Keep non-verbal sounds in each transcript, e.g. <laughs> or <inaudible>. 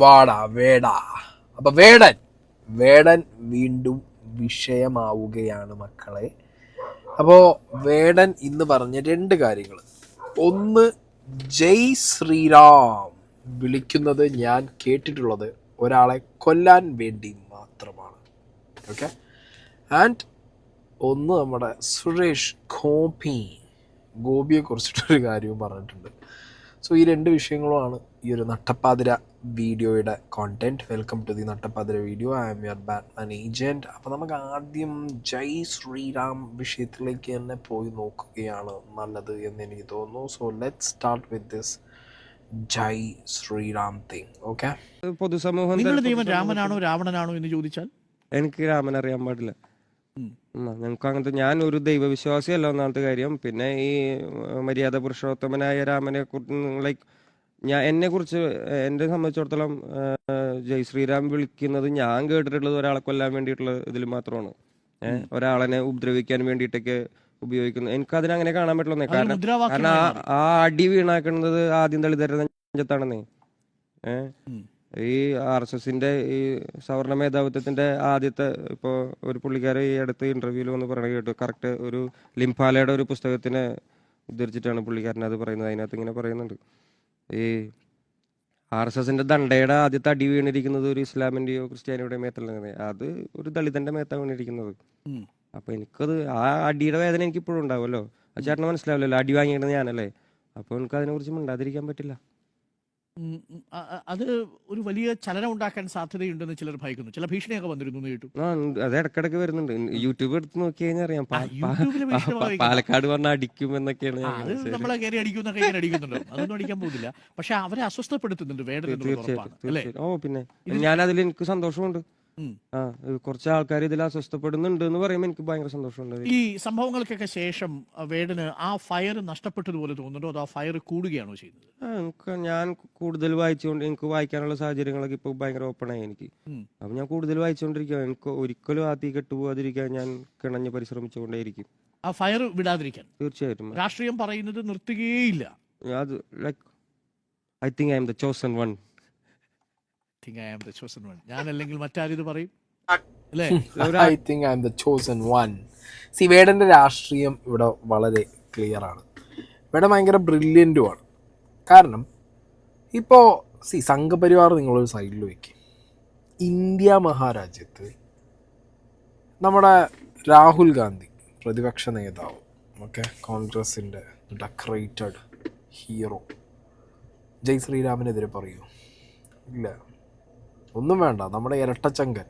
വാടാ വേട. അപ്പൊ വേടൻ വേടൻ വീണ്ടും വിഷയമാവുകയാണ് മക്കളെ. അപ്പോൾ വേടൻ ഇന്ന് പറഞ്ഞ രണ്ട് കാര്യങ്ങൾ ഒന്ന് ജയ് ശ്രീറാം വിളിക്കുന്നത് ഞാൻ കേട്ടിട്ടുള്ളത് ഒരാളെ കൊല്ലാൻ വേണ്ടി മാത്രമാണ്. ഓക്കെ ആൻഡ് ഒന്ന് നമ്മുടെ സുരേഷ് ഗോപി. ഗോപിയെ കുറിച്ചിട്ടൊരു കാര്യവും പറഞ്ഞിട്ടുണ്ട്. സോ ഈ രണ്ട് വിഷയങ്ങളുമാണ് ഈ ഒരു നട്ടപ്പാതിര വീഡിയോയുടെ content welcome to the നട്ടപ്പാതിര video I'm your Batman agent അപ്പോൾ നമുക്ക് ആദ്യം ജയ് ശ്രീറാം വിഷയത്തിലേക്ക് തന്നെ പോയി നോക്കുകയാണ് നല്ലത് എന്ന് എനിക്ക് തോന്നുന്നു. So let start with this Jai Shri Ram thing okay പൊതുസമൂഹം നിങ്ങളുടെ ദൈവം രാമനാണോ രാവണനാണോ എന്ന് ചോദിച്ചാൽ? എനിക്ക് രാമൻ അറിയാൻ പാടില്ല. ഞങ്ങൾക്ക് അങ്ങനത്തെ ഞാൻ ഒരു ദൈവവിശ്വാസിയല്ല ഒന്നാമത്തെ കാര്യം. പിന്നെ ഈ മര്യാദ പുരുഷോത്തമനായ രാമനെ കുറിച്ച് ലൈക്ക് ഞാൻ എന്നെ കുറിച്ച് എന്നെ സംബന്ധിച്ചിടത്തോളം ജയ് ശ്രീരാം വിളിക്കുന്നത് ഞാൻ കേട്ടിട്ടുള്ളത് ഒരാളെ കൊല്ലാൻ വേണ്ടിയിട്ടുള്ള ഇതിൽ മാത്രമാണ്. ഏഹ്, ഒരാളെ ഉപദ്രവിക്കാൻ വേണ്ടിയിട്ടൊക്കെ ഉപയോഗിക്കുന്നു. എനിക്ക് അതിനെ അങ്ങനെ കാണാൻ പറ്റുള്ളൂ കാരണം കാരണം ആ അടി വീണാക്കുന്നത് ആദ്യം ദളിതരുടെ നെഞ്ചത്താണെന്നേ. ഏഹ് ഈ ആർ എസ് എസിന്റെ ഈ സവർണ മേധാവിത്വത്തിന്റെ ആദ്യത്തെ ഇപ്പോ ഒരു പുള്ളിക്കാരൻ ഈ അടുത്ത ഇന്റർവ്യൂവിൽ വന്ന് പറയണ കേട്ടു. കറക്റ്റ് ഒരു ലിംഫാലയുടെ ഒരു പുസ്തകത്തിനെ ഉദ്ധരിച്ചിട്ടാണ് പുള്ളിക്കാരൻ അത് പറയുന്നത്. അതിനകത്ത് ഇങ്ങനെ പറയുന്നുണ്ട്. ഈ ആർ എസ് എസിന്റെ ദണ്ഡയുടെ ആദ്യത്തെ അടി വീണിരിക്കുന്നത് ഒരു ഇസ്ലാമിന്റെയോ ക്രിസ്ത്യാനിയുടെയോ മേത്തല്ല അത് ഒരു ദളിതന്റെ മേത്താണ് വീണിരിക്കുന്നത്. അപ്പോൾ അപ്പൊ എനിക്കത് ആ അടിയുടെ വേദന എനിക്ക് ഇപ്പോഴും ഉണ്ടാവുമല്ലോ. ചേട്ടന് മനസ്സിലാവില്ലല്ലോ അടി വാങ്ങിയിരുന്നത് ഞാനല്ലേ? അപ്പൊ എനിക്ക് അതിനെ കുറിച്ച് മിണ്ടാതിരിക്കാൻ പറ്റില്ല. അത് ഒരു വലിയ ചലനം ഉണ്ടാക്കാൻ സാധ്യതയുണ്ടെന്ന് ചിലർ ഭയക്കുന്നു. ചില ഭീഷണിയൊക്കെ വന്നിരുന്നു കേട്ടു. അത് ഇടക്കിടക്ക് വരുന്നുണ്ട്. യൂട്യൂബ് എടുത്ത് നോക്കി കഴിഞ്ഞാൽ അറിയാം. പാലക്കാട് പറഞ്ഞാൽ അടിക്കും എന്നൊക്കെയാണ് അത് നമ്മളെ കയറി അടിക്കുന്നൊക്കെ ഇങ്ങനെ അടിക്കുന്നുണ്ടോ? അതൊന്നും അടിക്കാൻ പോകുന്നില്ല. പക്ഷെ അവരെ അസ്വസ്ഥപ്പെടുത്തുന്നുണ്ട് വേണ്ടത് ഓ പിന്നെ ഞാൻ അതിൽ എനിക്ക് സന്തോഷമുണ്ട്. ആ കുറച്ച് ആൾക്കാർ ഇതിൽ അസ്വസ്ഥപ്പെടുന്നുണ്ട് എന്ന് പറയുമ്പോൾ എനിക്ക് ഭയങ്കര സന്തോഷമുണ്ട് ഈ സംഭവങ്ങൾക്കൊക്കെ ശേഷം വേടിന് ആ ഫയർ നഷ്ടപ്പെട്ടതുപോലെ തോന്നുന്നുണ്ടോ? അതോ ആ ഫയർ കൂടുകയാണോ ചെയ്യുന്നത്? ആ, എനിക്ക് ഞാൻ കൂടുതൽ വായിച്ചുകൊണ്ട് എനിക്ക് വായിക്കാനുള്ള സാഹചര്യങ്ങളൊക്കെ ഇപ്പോൾ ഭയങ്കര ഓപ്പൺ ആയി എനിക്ക്. അപ്പൊ ഞാൻ കൂടുതൽ വായിച്ചുകൊണ്ടിരിക്കുക എനിക്ക് ഒരിക്കലും ആ തീ കെട്ടുപോകാതിരിക്കാൻ ഞാൻ കിണഞ്ഞ് പരിശ്രമിച്ചുകൊണ്ടേയിരിക്കും. ആ ഫയർ വിടാതിരിക്കാൻ? തീർച്ചയായിട്ടും. രാഷ്ട്രീയം പറയുന്നത് നിർത്തുകയില്ല. അത് like I think I'm the chosen one think I am the chosen one ഞാൻ അല്ലെങ്കിൽ മറ്റാരും ഇത് പറയും? അല്ലേ? I think I am the chosen one see വേടന്റെ രാഷ്ട്രീയം ഇവിടെ വളരെ ക്ലിയർ ആണ്. വേടൻ ഭയങ്കര ബ്രില്യന്റുമാണ് കാരണം ഇപ്പോൾ സി സംഘപരിവാർ നിങ്ങളൊരു സൈഡിൽ വയ്ക്കും ഇന്ത്യ മഹാരാജ്യത്ത് നമ്മുടെ രാഹുൽ ഗാന്ധി പ്രതിപക്ഷ നേതാവ് ഓക്കെ കോൺഗ്രസിന്റെ ഡെക്കറേറ്റഡ് ഹീറോ ജയ് ശ്രീരാമിനെതിരെ പറയൂ. ഇല്ല. ഒന്നും വേണ്ട. നമ്മുടെ ഇരട്ടച്ചങ്കൻ.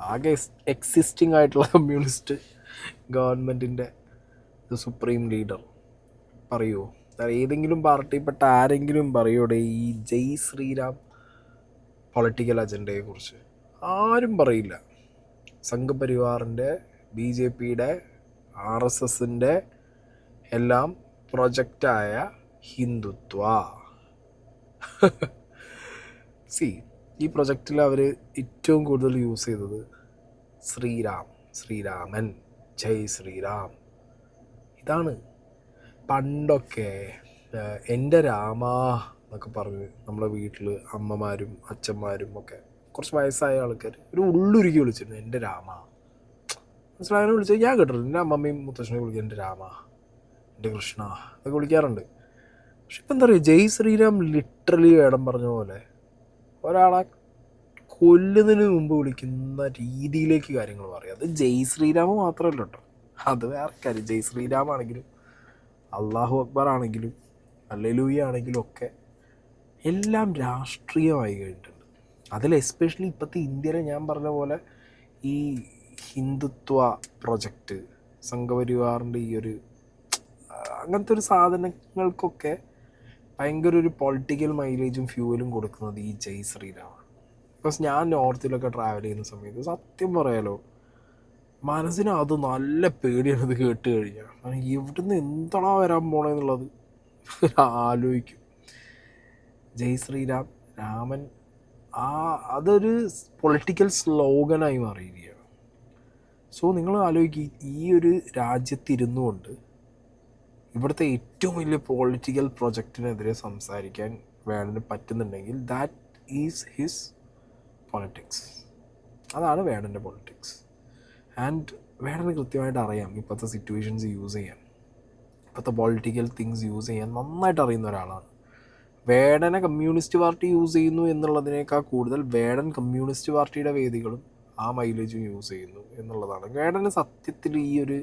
ആകെ എക്സിസ്റ്റിംഗ് ആയിട്ടുള്ള കമ്മ്യൂണിസ്റ്റ് ഗവൺമെന്റിന്റെ സുപ്രീം ലീഡർ പറയുമോ ഏതെങ്കിലും പാർട്ടിയിൽപ്പെട്ട ആരെങ്കിലും പറയൂടെ ഈ ജയ് ശ്രീരാം പൊളിറ്റിക്കൽ അജണ്ടയെക്കുറിച്ച് ആരും പറയില്ല. സംഘപരിവാറിന്റെ ബി ജെ പിയുടെ ആർ എസ് എസിന്റെ എല്ലാം പ്രൊജക്റ്റായ ഹിന്ദുത്വ. <laughs> സി ഈ പ്രൊജക്റ്റിൽ അവർ ഏറ്റവും കൂടുതൽ യൂസ് ചെയ്തത് ശ്രീരാം ശ്രീരാമൻ. ജയ് ശ്രീരാം. ഇതാണ് പണ്ടൊക്കെ എന്റെ രാമ എന്നൊക്കെ പറഞ്ഞ് നമ്മുടെ വീട്ടിൽ അമ്മമാരും അച്ഛന്മാരും ഒക്കെ കുറച്ച് വയസ്സായ ആൾക്കാർ ഒരു ഉള്ളുരുക്കി വിളിച്ചിരുന്നു എന്റെ രാമ. മനസ്സിലായതിനെ വിളിച്ചത് ഞാൻ കേട്ടിട്ടുണ്ട്. എന്റെ അമ്മമ്മയും മുത്തശ്ശനെ വിളിക്കുക എന്റെ രാമ എന്റെ കൃഷ്ണ അതൊക്കെ വിളിക്കാറുണ്ട്. പക്ഷെ ഇപ്പം എന്താ പറയുക ജയ് ശ്രീരാം ലിറ്ററലി വേടം പറഞ്ഞ പോലെ ഒരാളെ കൊല്ലുന്നതിന് മുമ്പ് വിളിക്കുന്ന രീതിയിലേക്ക് കാര്യങ്ങൾ പറയും അത് ജയ് ശ്രീരാമ മാത്രമല്ല കേട്ടോ. അത് വേറെ കാര്യം. ജയ് ശ്രീരാം ആണെങ്കിലും അള്ളാഹു അക്ബർ ആണെങ്കിലും അല്ലലൂയ ആണെങ്കിലും ഒക്കെ എല്ലാം രാഷ്ട്രീയമായി കഴിഞ്ഞിട്ടുണ്ട്. അതിൽ എസ്പെഷ്യലി ഇപ്പോഴത്തെ ഇന്ത്യയിലെ ഞാൻ പറഞ്ഞ പോലെ ഈ ഹിന്ദുത്വ പ്രൊജക്റ്റ് സംഘപരിവാറിന്റെ ഈ ഒരു അങ്ങനത്തെ ഒരു സാധനങ്ങൾക്കൊക്കെ ഭയങ്കര ഒരു പൊളിറ്റിക്കൽ മൈലേജും ഫ്യൂവലും കൊടുക്കുന്നത് ഈ ജയ് ശ്രീരാമാണ്. ബിക്കോസ് ഞാൻ നോർത്തിലൊക്കെ ട്രാവൽ ചെയ്യുന്ന സമയത്ത് സത്യം പറയാലോ മനസ്സിന് അത് നല്ല പേടിയാണ് ഇത് കേട്ട് കഴിഞ്ഞാൽ കാരണം ഇവിടുന്ന് എന്താണോ വരാൻ പോണെന്നുള്ളത്? ആലോചിക്കും. ജയ് ശ്രീരാം രാമൻ ആ അതൊരു പൊളിറ്റിക്കൽ സ്ലോഗനായി മാറിയിരിക്കുകയാണ്. സോ നിങ്ങൾ ആലോചിക്കുക ഈ ഒരു രാജ്യത്തിരുന്നു കൊണ്ട് ഇവിടുത്തെ ഏറ്റവും വലിയ പൊളിറ്റിക്കൽ പ്രൊജക്റ്റിനെതിരെ സംസാരിക്കാൻ വേണമെന്ന് പറ്റുന്നുണ്ടെങ്കിൽ ദാറ്റ് ഈസ് ഹിസ് പൊളിറ്റിക്സ് അതാണ് വേണന്റെ പൊളിറ്റിക്സ് ആൻഡ് വേണന് കൃത്യമായിട്ട് അറിയാം ഇപ്പോഴത്തെ സിറ്റുവേഷൻസ് യൂസ് ചെയ്യാൻ. ഇപ്പോഴത്തെ പൊളിറ്റിക്കൽ തിങ്സ് യൂസ് ചെയ്യാൻ നന്നായിട്ട് അറിയുന്ന ഒരാളാണ്. വേടനെ കമ്മ്യൂണിസ്റ്റ് പാർട്ടി യൂസ് ചെയ്യുന്നു എന്നുള്ളതിനേക്കാൾ കൂടുതൽ വേടൻ കമ്മ്യൂണിസ്റ്റ് പാർട്ടിയുടെ വേദികളും ആ മൈലേജും യൂസ് ചെയ്യുന്നു എന്നുള്ളതാണ്. വേടന് സത്യത്തിൽ ഈ ഒരു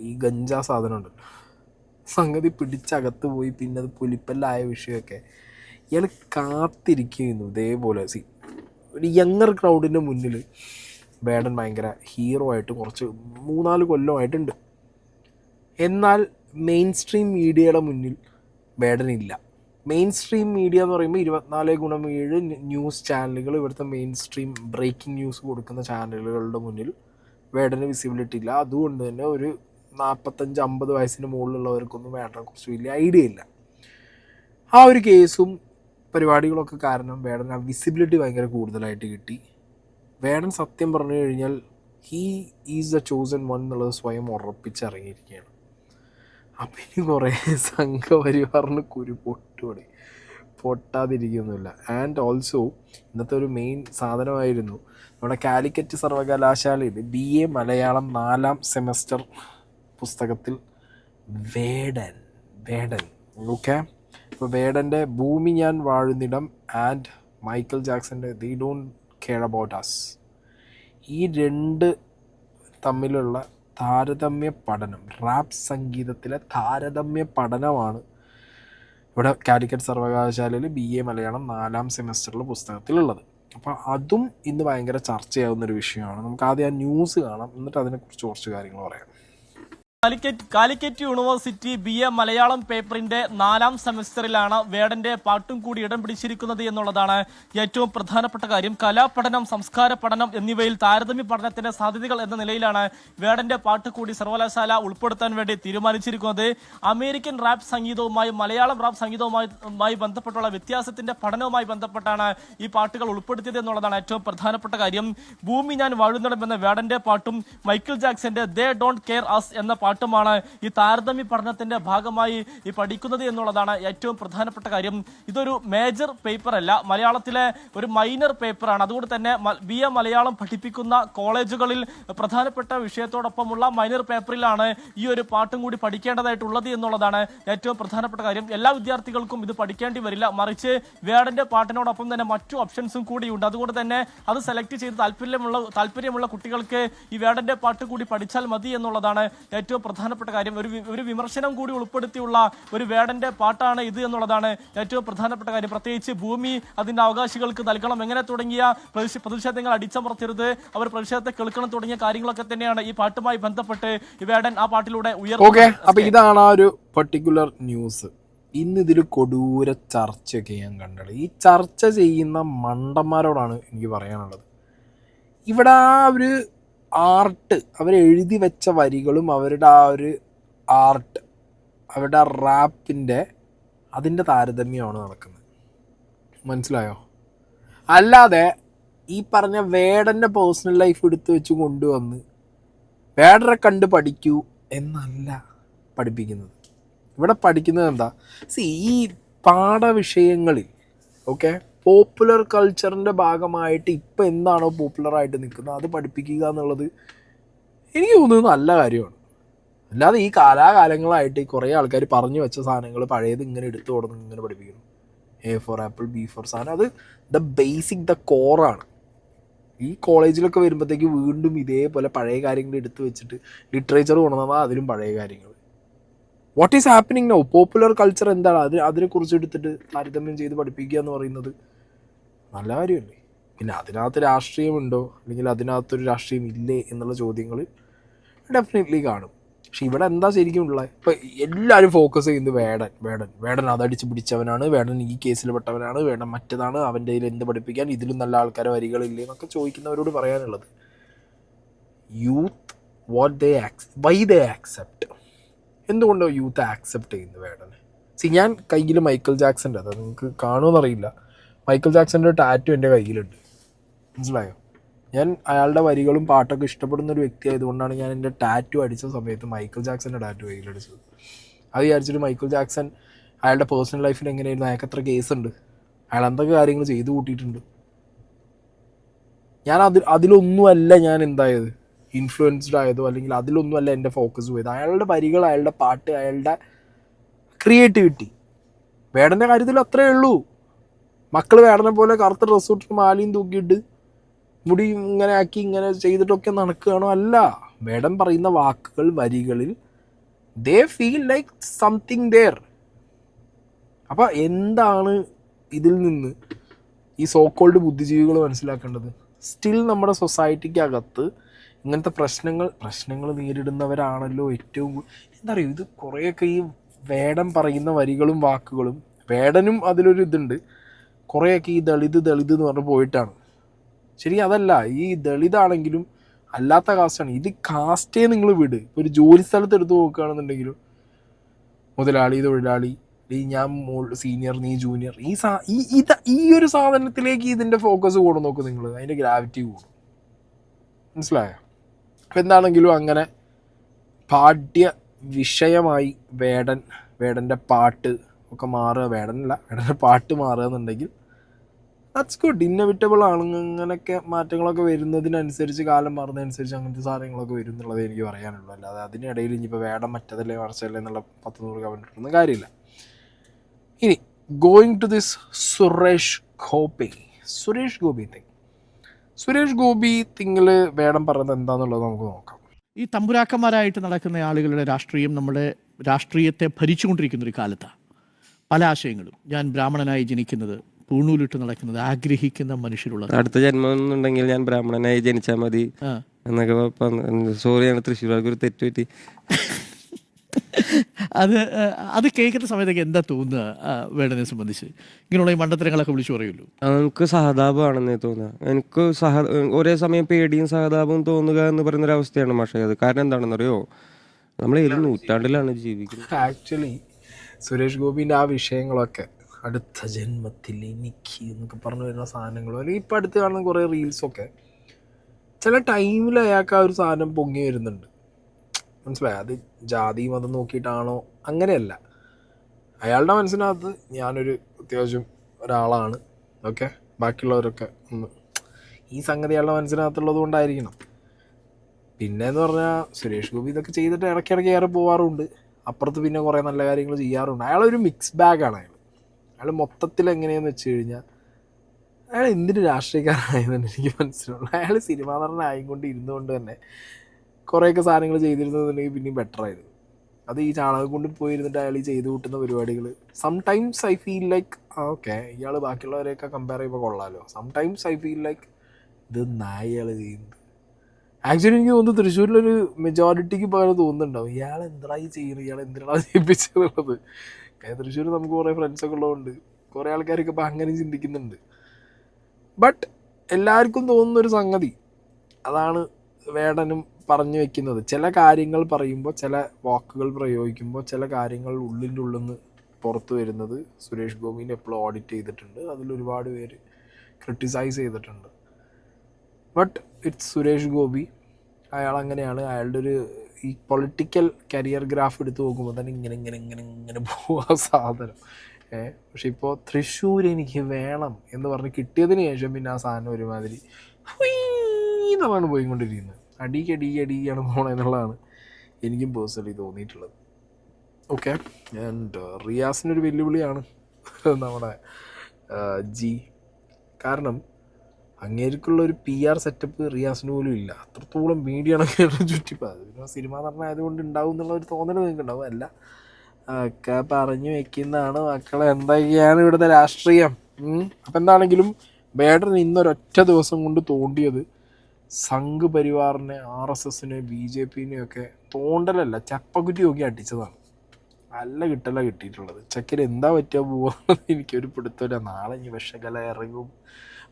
ഈ ഗഞ്ചാ സാധനം ഉണ്ട് സംഗതി പിടിച്ചകത്ത് പോയി പിന്നെ അത് പുലിപ്പല്ലായ വിഷയമൊക്കെ. ഇയാൾ കാത്തിരിക്കുന്നു ഇതേപോലെ. സി ഒരു യങ്ങർ ക്രൗഡിന്റെ മുന്നിൽ ബേഡൻ ഭയങ്കര ഹീറോ ആയിട്ട് കുറച്ച് മൂന്നാൽ കൊല്ലമായിട്ടുണ്ട്. എന്നാൽ മെയിൻ സ്ട്രീം മീഡിയയുടെ മുന്നിൽ ബേഡൻ ഇല്ല മെയിൻ സ്ട്രീം മീഡിയ എന്ന് പറയുമ്പോൾ ഇരുപത്തിനാല് ഗുണം ഏഴ് ന്യൂസ് ചാനലുകൾ ഇവിടുത്തെ മെയിൻ സ്ട്രീം ബ്രേക്കിംഗ് ന്യൂസ് കൊടുക്കുന്ന ചാനലുകളുടെ മുന്നിൽ വേടന് വിസിബിലിറ്റി ഇല്ല. അതുകൊണ്ട് തന്നെ ഒരു നാൽപ്പത്തഞ്ച് അമ്പത് വയസ്സിന് മുകളിലുള്ളവർക്കൊന്നും വേടനെ കുറിച്ച് വലിയ ഐഡിയ ഇല്ല. ആ ഒരു കേസും പരിപാടികളൊക്കെ കാരണം വേടൻ ആ വിസിബിലിറ്റി ഭയങ്കര കൂടുതലായിട്ട് കിട്ടി. വേടൻ സത്യം പറഞ്ഞു കഴിഞ്ഞാൽ he is the chosen one എന്നുള്ളത് സ്വയം ഉറപ്പിച്ചിറങ്ങിയിരിക്കുകയാണ് അപ്പം ഇനി കുറേ സംഘപരിവാറിന് കുരു പൊട്ടുപടി പൊട്ടാതിരിക്കുന്നില്ല ആൻഡ് ഓൾസോ ഇന്നത്തെ ഒരു മെയിൻ സാധനമായിരുന്നു നമ്മുടെ കാലിക്കറ്റ് സർവകലാശാലയിൽ ബി എ മലയാളം നാലാം സെമസ്റ്റർ പുസ്തകത്തിൽ വേടൻ വേടൻ. ഓക്കെ ഇപ്പോൾ വേടന്റെ ഭൂമി ഞാൻ വാഴുന്നിടം and Michael ജാക്സന്റെ the don't care about us ഈ രണ്ട് തമ്മിലുള്ള താരതമ്യ പഠനം റാപ്പ് സംഗീതത്തിലെ താരതമ്യ പഠനമാണ് ഇവിടെ കാലിക്കറ്റ് സർവകലാശാലയിൽ ബി എ മലയാളം നാലാം സെമസ്റ്ററിലെ പുസ്തകത്തിലുള്ളത്. അപ്പോൾ അതും ഇന്ന് ഭയങ്കര ചർച്ചയാവുന്ന ഒരു വിഷയമാണ്. നമുക്ക് ആദ്യം ആ ന്യൂസ് കാണാം. എന്നിട്ട് അതിനെക്കുറിച്ച് കുറച്ച് കാര്യങ്ങൾ പറയാം. Calicut Calicut university B A Malayalam പേപ്പറിന്റെ നാലാം സെമസ്റ്ററിലാണ് വേടന്റെ പാട്ടും കൂടി ഇടം പിടിച്ചിരിക്കുന്നത് എന്നുള്ളതാണ് ഏറ്റവും പ്രധാനപ്പെട്ട കാര്യം. കലാപഠനം സംസ്കാര പഠനം എന്നിവയിൽ താരതമ്യ പഠനത്തിന്റെ സാധ്യതകൾ എന്ന നിലയിലാണ് വേടന്റെ പാട്ട് കൂടി സർവകലാശാല ഉൾപ്പെടുത്താൻ വേണ്ടി തീരുമാനിച്ചിരിക്കുന്നത്. അമേരിക്കൻ റാപ്പ് സംഗീതവുമായി മലയാളം റാപ്പ് സംഗീതവുമായി ബന്ധപ്പെട്ടുള്ള വ്യത്യാസത്തിന്റെ പഠനവുമായി ബന്ധപ്പെട്ടാണ് ഈ പാട്ടുകൾ ഉൾപ്പെടുത്തിയത് എന്നുള്ളതാണ് ഏറ്റവും പ്രധാനപ്പെട്ട കാര്യം. ഭൂമി ഞാൻ വാഴുന്നിടം എന്ന വേടന്റെ പാട്ടും മൈക്കിൾ ജാക്സന്റെ ദേ ഡോണ്ട് കെയർ അസ് എന്ന പാട്ടുമാണ് ഈ താരതമ്യ പഠനത്തിന്റെ ഭാഗമായി ഈ പഠിക്കുന്നത് എന്നുള്ളതാണ് ഏറ്റവും പ്രധാനപ്പെട്ട കാര്യം. ഇതൊരു മേജർ പേപ്പർ അല്ല. മലയാളത്തിലെ ഒരു മൈനർ പേപ്പറാണ് അതുകൊണ്ട് തന്നെ ബി എ മലയാളം പഠിപ്പിക്കുന്ന കോളേജുകളിൽ പ്രധാനപ്പെട്ട വിഷയത്തോടൊപ്പമുള്ള മൈനർ പേപ്പറിലാണ് ഈ ഒരു പാട്ടും കൂടി പഠിക്കേണ്ടതായിട്ടുള്ളത് എന്നുള്ളതാണ് ഏറ്റവും പ്രധാനപ്പെട്ട കാര്യം. എല്ലാ വിദ്യാർത്ഥികൾക്കും ഇത് പഠിക്കേണ്ടി വരില്ല. മറിച്ച് വേടന്റെ പാട്ടിനോടൊപ്പം തന്നെ മറ്റു ഓപ്ഷൻസും കൂടിയുണ്ട്. അതുകൊണ്ട് തന്നെ അത് സെലക്ട് ചെയ്ത് താല്പര്യമുള്ള താല്പര്യമുള്ള കുട്ടികൾക്ക് ഈ വേടന്റെ പാട്ട് കൂടി പഠിച്ചാൽ മതി എന്നുള്ളതാണ് ഏറ്റവും പ്രധാനപ്പെട്ട കാര്യം ഒരു ഒരു വിമർശനം കൂടി ഉൾപ്പെടുത്തിയുള്ള ഒരു വേടന്റെ പാട്ടാണ് ഇത് എന്നുള്ളതാണ് ഏറ്റവും പ്രധാനപ്പെട്ട കാര്യം. പ്രത്യേകിച്ച് ഭൂമി അതിന്റെ അവകാശികൾക്ക് നൽകണം എങ്ങനെ തുടങ്ങിയ പ്രതിഷ- പ്രതിഷേധങ്ങൾ അടിച്ചമർത്തരുത് അവർ പ്രതിഷേധത്തെ കേൾക്കണം തുടങ്ങിയ കാര്യങ്ങളൊക്കെ തന്നെയാണ് ഈ പാട്ടുമായി ബന്ധപ്പെട്ട് ഈ വേടൻ ആ പാട്ടിലൂടെ ഉയർന്നു അപ്പൊ ഇതാണ് ആ ഒരു പർട്ടിക്കുലർ ന്യൂസ് ഇന്ന് ഇതിൽ കൊടൂര ചർച്ചയൊക്കെ ഞാൻ കണ്ടത്. ഈ ചർച്ച ചെയ്യുന്ന മണ്ടന്മാരോടാണ് എനിക്ക് പറയാനുള്ളത്. ഇവിടെ ആ ഒരു ആർട്ട് അവരെഴുതി വെച്ച വരികളും അവരുടെ ആ ഒരു ആർട്ട് അവരുടെ റാപ്പിന്റെ അതിന്റെ താരതമ്യമാണ് നടക്കുന്നത്. മനസ്സിലായോ? അല്ലാതെ ഈ പറഞ്ഞ വേടന്റെ പേഴ്സണൽ ലൈഫ് എടുത്തു വെച്ച് കൊണ്ടുവന്ന് വേടറെ കണ്ട് പഠിക്കൂ എന്നല്ല പഠിപ്പിക്കുന്നത്. ഇവിടെ പഠിക്കുന്നത് എന്താ? സി ഈ പാഠവിഷയങ്ങളിൽ ഓക്കെ പോപ്പുലർ കൾച്ചറിന്റെ ഭാഗമായിട്ട് ഇപ്പം എന്താണോ പോപ്പുലറായിട്ട് നിൽക്കുന്നത് അത് പഠിപ്പിക്കുക എന്നുള്ളത് എനിക്ക് തോന്നുന്നത് നല്ല കാര്യമാണ്. അല്ലാതെ ഈ കാലാകാലങ്ങളായിട്ട് കുറേ ആൾക്കാർ പറഞ്ഞു വെച്ച സാധനങ്ങൾ പഴയത് ഇങ്ങനെ എടുത്തു കൊടുന്ന് ഇങ്ങനെ പഠിപ്പിക്കുന്നു. A for apple B for സാധനം. അത് ദ ബേസിക് ദ കോറാണ് ഈ കോളേജിലൊക്കെ വരുമ്പോഴത്തേക്ക് വീണ്ടും ഇതേപോലെ പഴയ കാര്യങ്ങൾ എടുത്തു വെച്ചിട്ട് ലിറ്ററേച്ചർ കൊണ്ടുവന്നാൽ അതിലും പഴയ കാര്യങ്ങൾ what is happening no popular culture എന്താണ്? അതിന് അതിനെക്കുറിച്ച് എടുത്തിട്ട് താരതമ്യം ചെയ്ത് പഠിപ്പിക്കുക എന്ന് പറയുന്നത് നല്ല കാര്യമല്ലേ? പിന്നെ അതിനകത്ത് രാഷ്ട്രീയമുണ്ടോ? അല്ലെങ്കിൽ അതിനകത്തൊരു രാഷ്ട്രീയം ഇല്ലേ എന്നുള്ള ചോദ്യങ്ങൾ ഡെഫിനറ്റ്ലി കാണും. പക്ഷെ ഇവിടെ എന്താ ശരിക്കും ഉള്ളത്? ഇപ്പം എല്ലാവരും ഫോക്കസ് ചെയ്യുന്നത് വേടൻ വേടൻ. വേടൻ അതടിച്ച് പിടിച്ചവനാണ്. വേടൻ ഈ കേസിൽ പെട്ടവനാണ്. വേടൻ മറ്റതാണ്. അവന്റെ കയ്യിൽ എന്ത് പഠിപ്പിക്കാൻ ഇതിലും നല്ല ആൾക്കാരെ വരികളില്ലേ എന്നൊക്കെ ചോദിക്കുന്നവരോട് പറയാനുള്ളത്. യൂത്ത് വാട്ട് ദേ ആക്സ് വൈ ദേ ആക്സെപ്റ്റ് എന്തുകൊണ്ടോ യൂത്ത് ആക്സെപ്റ്റ് ചെയ്യുന്നത് വേടനെ? സി ഞാൻ കയ്യിൽ മൈക്കിൾ ജാക്സന്റെ അത് നിങ്ങൾക്ക് കാണുമെന്നറിയില്ല മൈക്കിൾ ജാക്സന്റെ ടാറ്റു എന്റെ കയ്യിലുണ്ട്. മനസ്സിലായോ? ഞാൻ അയാളുടെ വരികളും പാട്ടൊക്കെ ഇഷ്ടപ്പെടുന്ന ഒരു വ്യക്തി ആയതുകൊണ്ടാണ് ഞാൻ എന്റെ ടാറ്റു അടിച്ച സമയത്ത് മൈക്കിൾ ജാക്സന്റെ ടാറ്റു കയ്യിലടിച്ചത് അത് വിചാരിച്ചിട്ട് മൈക്കിൾ ജാക്സൺ അയാളുടെ പേഴ്സണൽ ലൈഫിൽ എങ്ങനെയായിരുന്നു? അയാൾക്ക് എത്ര കേസുണ്ട്. അയാൾ എന്തൊക്കെ കാര്യങ്ങൾ ചെയ്തു കൂട്ടിയിട്ടുണ്ട്? ഞാൻ അതിൽ അതിലൊന്നുമല്ല ഞാൻ എന്തായത്? ഇൻഫ്ലുവൻസ്ഡ് ആയതോ അല്ലെങ്കിൽ അതിലൊന്നുമല്ല എന്റെ ഫോക്കസ് പോയത്. അയാളുടെ വരികൾ അയാളുടെ പാട്ട് അയാളുടെ ക്രിയേറ്റിവിറ്റി വേടന്റെ കാര്യത്തിൽ അത്രയേ ഉള്ളൂ. മക്കൾ വേടനെ പോലെ കറുത്ത ഡ്രസ്സ് ഇട്ടിട്ട് മാലയും തൂക്കിയിട്ട് മുടി ഇങ്ങനെ ആക്കി ഇങ്ങനെ ചെയ്തിട്ടൊക്കെ നടക്കുകയാണോ? അല്ല. വേടൻ പറയുന്ന വാക്കുകൾ വരികളിൽ they feel like something there അപ്പോൾ എന്താണ് ഇതിൽ നിന്ന് ഈ സോക്കോൾഡ് ബുദ്ധിജീവികൾ മനസ്സിലാക്കേണ്ടത്? സ്റ്റിൽ നമ്മുടെ സൊസൈറ്റിക്ക് സൊസൈറ്റിക്കകത്ത് ഇങ്ങനത്തെ പ്രശ്നങ്ങൾ പ്രശ്നങ്ങൾ നേരിടുന്നവരാണല്ലോ ഏറ്റവും എന്താ പറയുക ഇത് കുറേയൊക്കെ ഈ വേടം പറയുന്ന വരികളും വാക്കുകളും വേടനും അതിലൊരു ഇതുണ്ട്. കുറേയൊക്കെ ഈ ദളിത് ദളിത് എന്ന് പറഞ്ഞ് പോയിട്ടാണ്. ശരി അതല്ല ഈ ദളിതാണെങ്കിലും അല്ലാത്ത കാസ്റ്റാണ്. ഇത് കാസ്റ്റേ നിങ്ങൾ വിട്. ഒരു ജോലി സ്ഥലത്ത് എടുത്ത് നോക്കുകയാണെന്നുണ്ടെങ്കിലും മുതലാളി തൊഴിലാളി ഈ ഞാൻ മോൾ സീനിയർ നീ ജൂനിയർ ഈ സാ ഈ ഇത് ഈ ഒരു സാധനത്തിലേക്ക് ഇതിന്റെ ഫോക്കസ് കൂടും നോക്കും നിങ്ങൾ അതിന്റെ ഗ്രാവിറ്റി കൂടും. മനസ്സിലായോ? അപ്പം എന്താണെങ്കിലും അങ്ങനെ പാഠ്യ വിഷയമായി വേടൻ വേടന്റെ പാട്ട് ഒക്കെ മാറുക വേടനല്ല വേടന്റെ പാട്ട് മാറുക എന്നുണ്ടെങ്കിൽ ദാറ്റ്സ് ഗുഡ് ഇന്നവിറ്റബിൾ ആണ് അങ്ങനെയൊക്കെ മാറ്റങ്ങളൊക്കെ വരുന്നതിനനുസരിച്ച് കാലം മാറുന്നതനുസരിച്ച് അങ്ങനത്തെ സാധനങ്ങളൊക്കെ വരും എന്നുള്ളത് എനിക്ക് പറയാനുള്ളൂ. അല്ലാതെ അതിനിടയിൽ ഇനിയിപ്പോൾ വേടം മറ്റതല്ലേ മറിച്ചല്ലേ എന്നുള്ള പത്ത് നൂറ് കമന്റ് കാര്യമില്ല. ഇനി going to this Suresh Gopi. Suresh Gopi thing Suresh Gopi തിങ്ങിൽ വേടം പറയുന്നത് എന്താണെന്നുള്ളത് നമുക്ക് നോക്കാം. ഈ തമ്പുരാക്കന്മാരായിട്ട് നടക്കുന്ന ആളുകളുടെ രാഷ്ട്രീയം നമ്മുടെ രാഷ്ട്രീയത്തെ ഭരിച്ചുകൊണ്ടിരിക്കുന്ന ഒരു കാലത്താണ്. പല ആശയങ്ങളും. ഞാൻ ബ്രാഹ്മണനായി ജനിക്കുന്നത് പൂണൂലിട്ട് നടക്കുന്നത് ആഗ്രഹിക്കുന്ന മനുഷ്യരുള്ളത്. അടുത്ത ജന്മം എന്നുണ്ടെങ്കിൽ ഞാൻ ബ്രാഹ്മണനായി ജനിച്ചാൽ മതി. എന്നൊക്കെ സോറിയാണ് തൃശ്ശൂർ ഒരു തെറ്റ് പറ്റി. അത് അത് കേൾക്കുന്ന സമയത്തൊക്കെ എന്താ തോന്നുക വേണതിനെ വേടനെ സംബന്ധിച്ച്? ഇങ്ങനെയുള്ള ഈ മണ്ടത്തരങ്ങളൊക്കെ വിളിച്ചു പറയുള്ളൂ നമുക്ക് സഹതാപമാണെന്നേ തോന്നുക. എനിക്ക് സഹ ഒരേ സമയം പേടിയും സഹതാപവും തോന്നുക എന്ന് പറയുന്ന ഒരു അവസ്ഥയാണ് മാഷേ അത്. കാരണം എന്താണെന്നറിയോ? നമ്മൾ ഏത് നൂറ്റാണ്ടിലാണ് ജീവിക്കുന്നത്. ആക്ച്വലി സുരേഷ് ഗോപിന്റെ ആ വിഷയങ്ങളൊക്കെ അടുത്ത ജന്മത്തിൽ എനിക്ക് എന്നൊക്കെ പറഞ്ഞു വരുന്ന സാധനങ്ങളോ അല്ലെങ്കിൽ ഇപ്പം അടുത്ത് കാണുന്ന കുറേ റീൽസൊക്കെ ചില ടൈമിൽ അയാൾക്ക് ആ ഒരു സാധനം പൊങ്ങി വരുന്നുണ്ട്. മനസ്സിലായി? അത് ജാതി മതം നോക്കിയിട്ടാണോ? അങ്ങനെയല്ല. അയാളുടെ മനസ്സിനകത്ത് ഞാനൊരു അത്യാവശ്യം ഒരാളാണ്. ഓക്കെ? ബാക്കിയുള്ളവരൊക്കെ ഒന്ന് ഈ സംഗതി അയാളുടെ മനസ്സിനകത്തുള്ളത് കൊണ്ടായിരിക്കണം. പിന്നെ എന്ന് പറഞ്ഞാൽ സുരേഷ് ഗോപി ഇതൊക്കെ ചെയ്തിട്ട് ഇടയ്ക്കിടയ്ക്ക് ഏറെ പോവാറുണ്ട്. അപ്പുറത്ത് പിന്നെ കുറേ നല്ല കാര്യങ്ങൾ ചെയ്യാറുണ്ട്. അയാളൊരു മിക്സ് ബാഗാണ് അയാൾ അയാൾ മൊത്തത്തിൽ എങ്ങനെയാന്ന് വെച്ച് കഴിഞ്ഞാൽ അയാൾ എന്തിനു രാഷ്ട്രീയക്കാരനായെന്ന് എനിക്ക് മനസ്സിലുള്ളൂ അയാൾ സിനിമാ ഇരുന്നത് കൊണ്ട് തന്നെ കുറേയൊക്കെ സാധനങ്ങൾ ചെയ്തിരുന്നുണ്ടെങ്കിൽ പിന്നെയും ബെറ്റർ ആയിരുന്നു. അത് ഈ ചാണകം കൊണ്ട് പോയിരുന്നിട്ട് അയാൾ ഈ ചെയ്തു കൂട്ടുന്ന പരിപാടികൾ sometimes I feel like okay ഇയാൾ ബാക്കിയുള്ളവരെയൊക്കെ കമ്പയർ ചെയ്യുമ്പോൾ കൊള്ളാമല്ലോ സംടൈംസ് ഐ ഫീൽ ലൈക്ക് ഇത് നായകൾ ചെയ്യുന്നത്. ആക്ച്വലി എനിക്ക് തോന്നുന്നു തൃശ്ശൂരിലൊരു മെജോറിറ്റിക്ക് പകരം തോന്നുന്നുണ്ടാവും. ഇയാൾ എന്തായി ചെയ്യുന്നത്? ഇയാൾ എന്തിനാണ് ചെയ്യിപ്പിച്ചതെന്നുള്ളത് കാര്യം തൃശ്ശൂർ നമുക്ക് കുറേ ഫ്രണ്ട്സൊക്കെ ഉള്ളതുകൊണ്ട് കുറേ ആൾക്കാരൊക്കെ ഇപ്പം അങ്ങനെ ചിന്തിക്കുന്നുണ്ട്. ബട്ട് എല്ലാവർക്കും തോന്നുന്നൊരു സംഗതി അതാണ് വേടനും പറഞ്ഞു വെക്കുന്നത്. ചില കാര്യങ്ങൾ പറയുമ്പോൾ ചില വാക്കുകൾ പ്രയോഗിക്കുമ്പോൾ ചില കാര്യങ്ങൾ ഉള്ളിന്റെ ഉള്ളിൽ നിന്ന് പുറത്തു വരുന്നത് സുരേഷ് ഗോപിനെ എപ്പോഴും ഓഡിറ്റ് ചെയ്തിട്ടുണ്ട്. അതിൽ ഒരുപാട് പേര് ക്രിട്ടിസൈസ് ചെയ്തിട്ടുണ്ട്. But it's Suresh Gopi. അയാൾ അങ്ങനെയാണ്. അയാളുടെ ഒരു ഈ പൊളിറ്റിക്കൽ കരിയർ ഗ്രാഫ് എടുത്ത് നോക്കുമ്പോൾ തന്നെ ഇങ്ങനെ ഇങ്ങനെ ഇങ്ങനെ ഇങ്ങനെ പോവാ <laughs> സാധനം. ഏഹ് പക്ഷെ ഇപ്പോൾ തൃശ്ശൂർ എനിക്ക് വേണം എന്ന് പറഞ്ഞ് കിട്ടിയതിന് ശേഷം പിന്നെ ആ സാധനം ഒരുമാതിരി എന്നാണ് പോയിക്കൊണ്ടിരിക്കുന്നത്. അടിക്ക് അടിയാണ് പോണെന്നുള്ളതാണ് എനിക്കും പേഴ്സണലി തോന്നിയിട്ടുള്ളത്. ഓക്കെ ആൻഡ് റിയാസിനൊരു വെല്ലുവിളിയാണ് <laughs> നമ്മുടെ ജി. കാരണം അങ്ങേർക്കുള്ള ഒരു പി ആർ സെറ്റപ്പ് റിയാസിന് പോലും ഇല്ല. അത്രത്തോളം മീഡിയ അങ്ങേരുടെ ചുറ്റിപ്പോൾ അത് പിന്നെ സിനിമ നടനായതുകൊണ്ട് ഉണ്ടാവും എന്നുള്ള ഒരു തോന്നൽ നിങ്ങൾക്ക് ഉണ്ടാവും അല്ല ഒക്കെ പറഞ്ഞു വെക്കുന്നതാണ് മക്കളെ. എന്തൊക്കെയാണ് ഇവിടുത്തെ രാഷ്ട്രീയം. അപ്പം എന്താണെങ്കിലും ബേഡൻ ഇന്നൊരൊറ്റ ദിവസം കൊണ്ട് തോണ്ടിയത് സംഘ് പരിവാറിനെ ആർ എസ് എസിനെ ബി ജെ പിനെ ഒക്കെ തോണ്ടലല്ല ചപ്പക്കുറ്റി നോക്കി അടിച്ചതാണ്. നല്ല കിട്ടല കിട്ടിയിട്ടുള്ളത്. ചക്കര എന്താ പറ്റുക പോകുന്നത് എനിക്കൊരു പിടുത്തമില്ല. നാളെ ഇനി വിഷകല ഇറങ്ങും.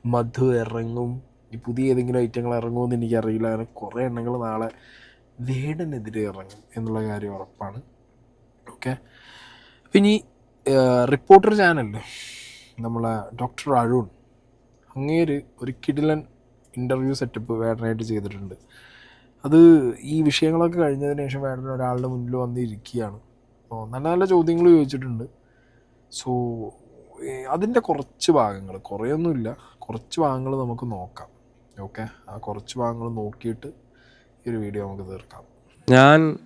മധു ഇറങ്ങും. ഈ പുതിയ ഏതെങ്കിലും ഐറ്റങ്ങൾ ഇറങ്ങുമെന്ന് എനിക്കറിയില്ല. അങ്ങനെ കുറേ എണ്ണങ്ങൾ നാളെ വേടനെതിരെ ഇറങ്ങും എന്നുള്ള കാര്യം ഉറപ്പാണ്. ഓക്കെ പിന്നെ ഈ റിപ്പോർട്ടർ ചാനലിൽ നമ്മളെ ഡോക്ടർ അരുൺ അങ്ങേര് ഒരു കിടിലൻ ഇന്റർവ്യൂ സെറ്റപ്പ് വേടനായിട്ട് ചെയ്തിട്ടുണ്ട്. അത് ഈ വിഷയങ്ങളൊക്കെ കഴിഞ്ഞതിന് ശേഷം വേടൻ ഒരാളുടെ മുന്നിൽ വന്നിരിക്കുകയാണ്. അപ്പോൾ നല്ല നല്ല ചോദ്യങ്ങൾ ചോദിച്ചിട്ടുണ്ട്. സോ അതിന്റെ കുറച്ച് ഭാഗങ്ങൾ കുറേയൊന്നുമില്ല. കുറച്ച് ഭാഗങ്ങൾ നമുക്ക് നോക്കാം. ഓക്കെ? ആ കുറച്ച് ഭാഗങ്ങൾ നോക്കിയിട്ട് ഈ ഒരു വീഡിയോ നമുക്ക് തീർക്കാം. ഞാൻ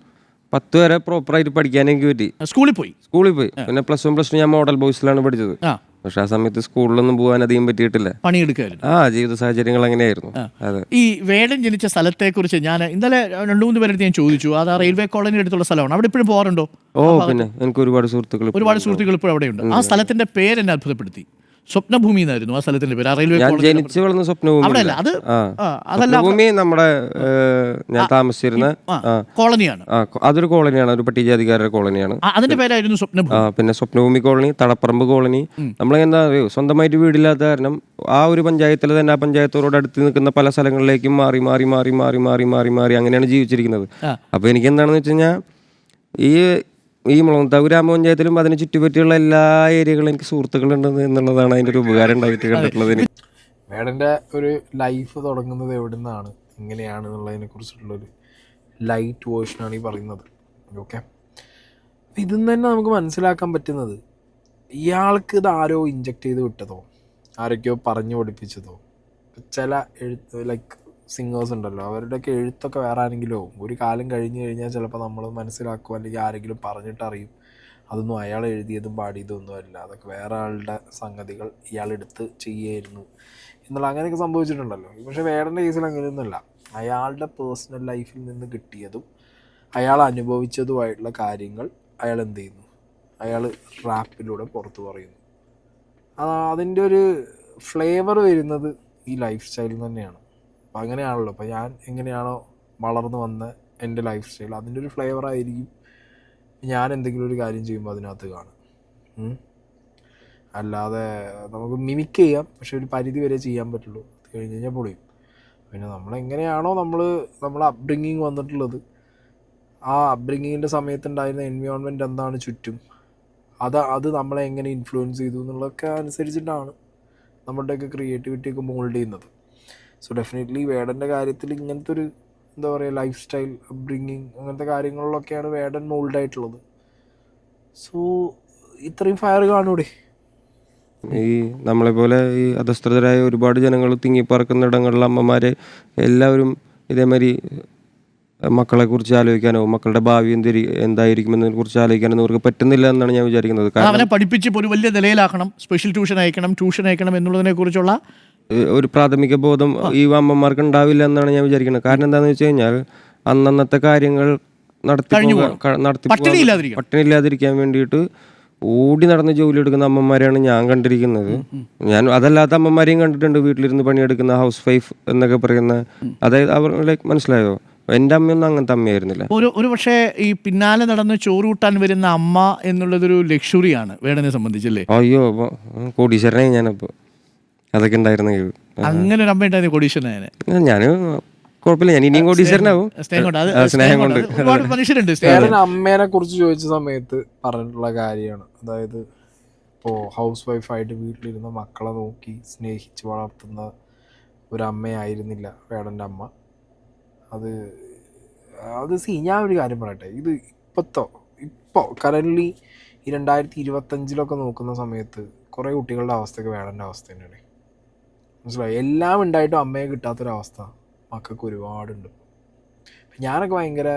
പത്ത് വരെ പ്രോപ്പറായിട്ട് പഠിക്കാൻ എനിക്ക് പറ്റി. സ്കൂളിൽ പോയി? സ്കൂളിൽ പോയി. പിന്നെ പ്ലസ് വൺ പ്ലസ് ടു ഞാൻ മോഡൽ ബോയ്സിലാണ് പഠിച്ചത്. ആ. പക്ഷെ ആ സമയത്ത് സ്കൂളിലൊന്നും പോകാൻ അധികം പറ്റിയിട്ടില്ല. പണിയെടുക്കായിരുന്നു. ആ ജീവിത സാഹചര്യങ്ങൾ അങ്ങനെയായിരുന്നു. അതെ. ഈ വേടൻ ജനിച്ച സ്ഥലത്തെ കുറിച്ച് ഞാൻ ഇന്നലെ രണ്ടു മൂന്ന് പേരെടുത്ത് ഞാൻ ചോദിച്ചു. അത് ആ റെയിൽവേ കോളനി അടുത്തുള്ള സ്ഥലമാണ്. അവിടെ ഇപ്പോഴും പോകാറുണ്ടോ? ഓ പിന്നെ എനിക്ക് ഒരുപാട് സുഹൃത്തുക്കൾ ഒരുപാട് സുഹൃത്തുക്കൾ അവിടെ ഉണ്ട് ആ സ്ഥലത്തിന്റെ പേര് എന്നെ അത്ഭുതപ്പെടുത്തി. സ്വപ്നഭൂമി എന്നായിരുന്നു ആ സ്ഥലത്തിന്റെ പേര്. റെയിൽവേ ഞാൻ ജനിച്ചു വളർന്ന സ്വപ്നഭൂമി അവിടെയല്ല അത് അതല്ല സ്വപ്നഭൂമി നമ്മുടെ ഞാൻ താമസിച്ചിരുന്ന കോളനിയാണ്. അതൊരു കോളനിയാണ് ഒരു പട്ടികജാതിക്കാരുടെ കോളനിയാണ്. അതിന്റെ പേരായിരുന്നു സ്വപ്നഭൂമി. പിന്നെ സ്വപ്നഭൂമി കോളനി തടപ്പറമ്പ് കോളനി. നമ്മളെന്താ അറിയോ സ്വന്തമായിട്ട് വീടില്ലാത്ത കാരണം ആ ഒരു പഞ്ചായത്തിൽ തന്നെ ആ പഞ്ചായത്തോട് അടുത്ത് നിൽക്കുന്ന പല സ്ഥലങ്ങളിലേക്കും മാറി മാറി മാറി മാറി മാറി മാറി മാറി അങ്ങനെയാണ് ജീവിച്ചിരിക്കുന്നത്. അപ്പൊ അപ്പോൾ എനിക്ക് എന്താണെന്ന് വെച്ച് കഴിഞ്ഞാൽ ഈ ഈ മുളന്താവ് ഗ്രാമപഞ്ചായത്തിലും അതിന് ചുറ്റുപറ്റിയുള്ള എല്ലാ ഏരിയകളും എനിക്ക് സുഹൃത്തുക്കളുണ്ട് എന്നുള്ളതാണ് അതിന്റെ ഒരു ഉപകാരം ഉണ്ടായിട്ട് കണ്ടിട്ടുള്ളത് മേഡന്റെ ഒരു ലൈഫ് തുടങ്ങുന്നത് എവിടെ നിന്നാണ് എങ്ങനെയാണ് എന്നുള്ളതിനെ കുറിച്ചിട്ടുള്ളൊരു ലൈറ്റ് വേർഷനാണ് ഈ പറയുന്നത്. ഓക്കെ ഇതിൽ നിന്ന് തന്നെ നമുക്ക് മനസ്സിലാക്കാൻ പറ്റുന്നത് ഇയാൾക്ക് ഇത് ആരോ ഇഞ്ചക്ട് ചെയ്ത് വിട്ടതോ? ആരൊക്കെയോ പറഞ്ഞു പഠിപ്പിച്ചതോ? ചില എഴുത്ത് ലൈക്ക് സിംഗേഴ്സ് ഉണ്ടല്ലോ. അവരുടെയൊക്കെ എഴുത്തൊക്കെ വേറെ ആരെങ്കിലോ ഒരു കാലം കഴിഞ്ഞ് കഴിഞ്ഞാൽ ചിലപ്പോൾ നമ്മൾ മനസ്സിലാക്കും അല്ലെങ്കിൽ ആരെങ്കിലും പറഞ്ഞിട്ടറിയും. അതൊന്നും അയാൾ എഴുതിയതും പാടിയതും ഒന്നും അല്ല. അതൊക്കെ വേറെ ആളുടെ സംഗതികൾ ഇയാളെടുത്ത് ചെയ്യായിരുന്നു എന്നുള്ള അങ്ങനെയൊക്കെ സംഭവിച്ചിട്ടുണ്ടല്ലോ. പക്ഷേ വേടന്റെ കേസിൽ അങ്ങനെയൊന്നുമല്ല. അയാളുടെ പേഴ്സണൽ ലൈഫിൽ നിന്ന് കിട്ടിയതും അയാൾ അനുഭവിച്ചതുമായിട്ടുള്ള കാര്യങ്ങൾ അയാൾ എന്ത് ചെയ്യുന്നു? അയാൾ റാപ്പിലൂടെ പുറത്തു പറയുന്നു. അതിന്റെ ഒരു ഫ്ലേവർ വരുന്നത് ഈ ലൈഫ് സ്റ്റൈലിൽ തന്നെയാണ്. അപ്പം അങ്ങനെയാണല്ലോ. അപ്പം ഞാൻ എങ്ങനെയാണോ വളർന്നു വന്ന എന്റെ ലൈഫ് സ്റ്റൈൽ അതിന്റെ ഒരു ഫ്ലേവർ ആയിരിക്കും ഞാൻ എന്തെങ്കിലും ഒരു കാര്യം ചെയ്യുമ്പോൾ അതിനകത്ത് കാണും അല്ലാതെ നമുക്ക് മിമിക്ക് ചെയ്യാം പക്ഷെ ഒരു പരിധി വരെ ചെയ്യാൻ പറ്റുള്ളൂ. അത് കഴിഞ്ഞ് കഴിഞ്ഞാൽ പൊളിയും. പിന്നെ നമ്മൾ എങ്ങനെയാണോ നമ്മൾ നമ്മളെ അപ്ബ്രിങ്ങിങ് വന്നിട്ടുള്ളത്. ആ അപ്ബ്രിങ്ങിങ്ങിന്റെ സമയത്തുണ്ടായിരുന്ന എൻവയോൺമെന്റ് എന്താണ് ചുറ്റും? അത് അത് നമ്മളെ എങ്ങനെ ഇൻഫ്ലുവൻസ് ചെയ്തു എന്നുള്ളതൊക്കെ അനുസരിച്ചിട്ടാണ് നമ്മുടെയൊക്കെ ക്രിയേറ്റിവിറ്റിയൊക്കെ മോൾഡ് ചെയ്യുന്നത്. സോ ഡെഫിനറ്റ്ലി വേടന്റെ കാര്യത്തിൽ ഇങ്ങനത്തെ ഒരു എന്താ പറയുക ലൈഫ് സ്റ്റൈൽ അപ്ബ്രിങ്ങിങ് അങ്ങനത്തെ കാര്യങ്ങളിലൊക്കെയാണ് വേടൻ മോൾഡ് ആയിട്ടുള്ളത്. സോ ഇത്രയും ഫയർ കാണൂടെ? ഈ നമ്മളെ പോലെ ഈ അധസ്ഥിതരായ ഒരുപാട് ജനങ്ങൾ തിങ്ങിപ്പറക്കുന്ന ഇടങ്ങളിലെ അമ്മമാരെ എല്ലാവരും ഇതേമാതിരി മക്കളെ കുറിച്ച് ആലോചിക്കാനോ മക്കളുടെ ഭാവി എന്തിരി എന്തായിരിക്കുമെന്നതിനെ കുറിച്ച് ആലോചിക്കാനോ അവർക്ക് പറ്റുന്നില്ല എന്നാണ് ഞാൻ വിചാരിക്കുന്നത്. അവനെ പഠിപ്പിച്ച് ഇപ്പോൾ ഒരു വലിയ നിലയിലാക്കണം. സ്പെഷ്യൽ ട്യൂഷൻ അയക്കണം ട്യൂഷൻ അയക്കണം എന്നുള്ളതിനെ കുറിച്ചുള്ള ഒരു പ്രാഥമിക ബോധം ഈ അമ്മമാർക്ക് ഉണ്ടാവില്ല എന്നാണ് ഞാൻ വിചാരിക്കുന്നത്. കാരണം എന്താണെന്ന് വെച്ച് കഴിഞ്ഞാൽ അന്നന്നത്തെ കാര്യങ്ങൾ നടത്തി പട്ടിണിയില്ലാതിരിക്കാൻ നടത്തി വേണ്ടിയിട്ട് ഓടി നടന്ന് ജോലി എടുക്കുന്ന അമ്മമാരെയാണ് ഞാൻ കണ്ടിരിക്കുന്നത്. ഞാൻ അതല്ലാത്ത അമ്മമാരെയും കണ്ടിട്ടുണ്ട്. വീട്ടിലിരുന്ന് പണിയെടുക്കുന്ന ഹൗസ് വൈഫ് എന്നൊക്കെ പറയുന്ന അതായത് അവർ ലൈക്ക് മനസ്സിലായോ? എന്റെ അമ്മയൊന്നും അങ്ങനത്തെ അമ്മയായിരുന്നില്ല. ഒരു ഒരു പക്ഷേ ഈ പിന്നാലെ നടന്ന് ചോറ് കൂട്ടാൻ വരുന്ന അമ്മ എന്നുള്ളതൊരു ലക്ഷറിയാണ് വേടനെ സംബന്ധിച്ചല്ലേ? അയ്യോ കോടീശ്വരനെ കോടീശ്വരനായി ഞാനപ്പോ. അതൊക്കെ ഉണ്ടായിരുന്നെങ്കിൽ അങ്ങനെ ഒരു അമ്മ ഉണ്ടായിരുന്നു ഞാൻ ഞാൻ കുഴപ്പമില്ല. ഞാൻ ഇനിയും കോടീശ്വരനാവും. സ്നേഹം കൊണ്ട്. ഒരുപാട് മനുഷ്യരുണ്ട് സ്നേഹം. അമ്മേനെ കുറിച്ച് ചോദിച്ച സമയത്ത് പറഞ്ഞിട്ടുള്ള കാര്യമാണ്. അതായത് ഇപ്പോൾ ഹൗസ് വൈഫായിട്ട് വീട്ടിലിരുന്ന മക്കളെ നോക്കി സ്നേഹിച്ച് വളർത്തുന്ന ഒരു അമ്മയായിരുന്നില്ല വേടന്റെ അമ്മ. അത് അത് സി ഞാൻ ഒരു കാര്യം പറയട്ടെ. ഇത് ഇപ്പോഴത്തോ ഇപ്പോ കറന്റ്ലി ഈ രണ്ടായിരത്തി ഇരുപത്തഞ്ചിലൊക്കെ നോക്കുന്ന സമയത്ത് കുറേ കുട്ടികളുടെ അവസ്ഥയൊക്കെ വേടന്റെ അവസ്ഥ തന്നെയാണ്. മനസ്സിലായി? എല്ലാം ഉണ്ടായിട്ടും അമ്മയെ കിട്ടാത്തൊരവസ്ഥ മക്കൾക്ക് ഒരുപാടുണ്ട്. ഞാനൊക്കെ ഭയങ്കര